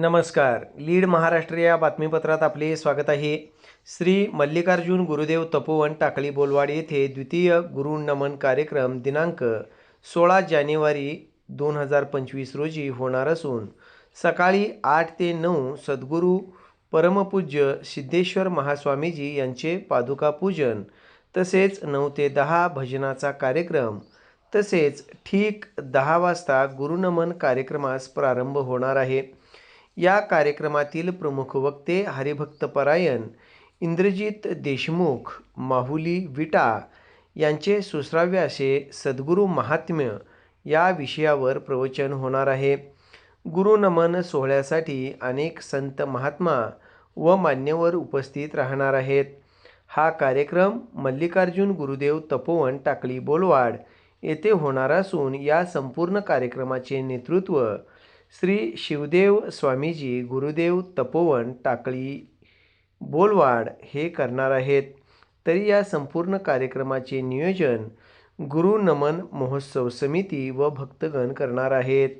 नमस्कार. लीड महाराष्ट्र या बातमीपत्रात आपले स्वागत आहे. श्री मल्लिकार्जुन गुरुदेव तपोवन टाकळी बोलवाड येथे द्वितीय गुरु नमन कार्यक्रम दिनांक सोळा जानेवारी दोन हजार पंचवीस रोजी होणार असून सकाळी आठ ते नऊ सद्गुरू परमपूज्य सिद्धेश्वर महास्वामीजी यांचे पादुका पूजन तसेच नऊ ते दहा भजनाचा कार्यक्रम तसेच ठीक दहा वाजता गुरुनमन कार्यक्रमास प्रारंभ होणार आहे. या कार्यक्रमातील प्रमुख वक्ते हरिभक्त परायण इंद्रजित देशमुख माहुली विटा यांचे सुश्राव्य असे सद्गुरू महात्म्य या विषयावर प्रवचन होणार आहे. गुरुनमन सोहळ्यासाठी अनेक संत महात्मा व मान्यवर उपस्थित राहणार आहेत. हा कार्यक्रम मल्लिकार्जुन गुरुदेव तपोवन टाकळी बोलवाड येथे होणार असून या संपूर्ण कार्यक्रमाचे नेतृत्व श्री शिवदेव स्वामीजी गुरुदेव तपोवन टाकळी बोलवाड हे करणार आहेत. तरी या संपूर्ण कार्यक्रमाचे नियोजन गुरु नमन महोत्सव समिती व भक्तगण करणार आहेत.